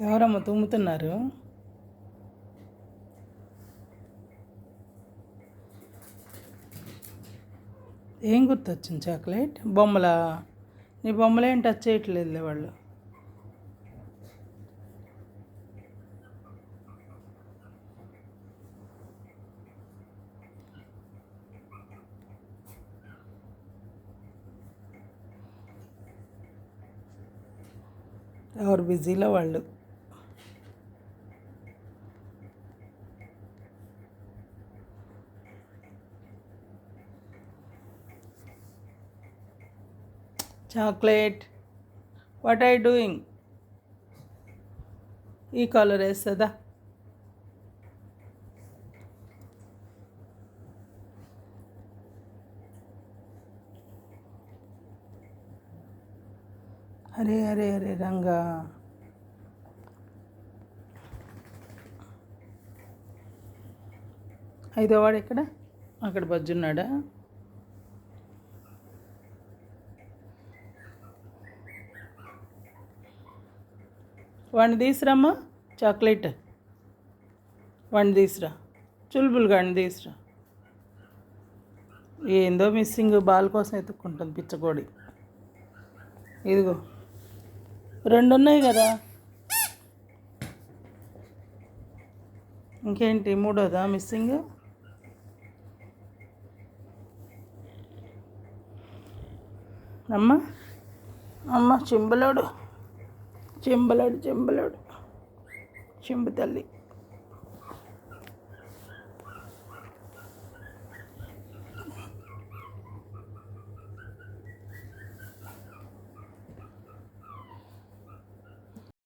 ఎవరమ్మ తుమ్ముతున్నారు? ఏం గుర్తొచ్చింది చాక్లెట్? బొమ్మలా? నీ బొమ్మలేం టచ్ చేయట్లేదులే వాళ్ళు. ఎవరు బిజీలో వాళ్ళు? చాక్లెట్. వాట్ ఐ డూయింగ్ ఈ కలర్ వేస్తుందా? అరే అరే అరే రంగా. ఐదో వాడు ఎక్కడ? అక్కడ బజ్జున్నాడా? వాడిని తీసిరమ్మా చాక్లెట్. వాడిని తీసిరా చులుబులు గాడిని తీసిరా ఏందో మిస్సింగ్ బాల్ కోసం ఎత్తుక్కుంటుంది పిచ్చకోడి. ఇదిగో. రెండు ఉన్నాయి కదా. ఇంకేంటి? మూడోదా మిస్సింగ్? అమ్మ. అమ్మ చింబలోడు. చెంబలాడు చెంబలాడు. చెంబు తల్లి.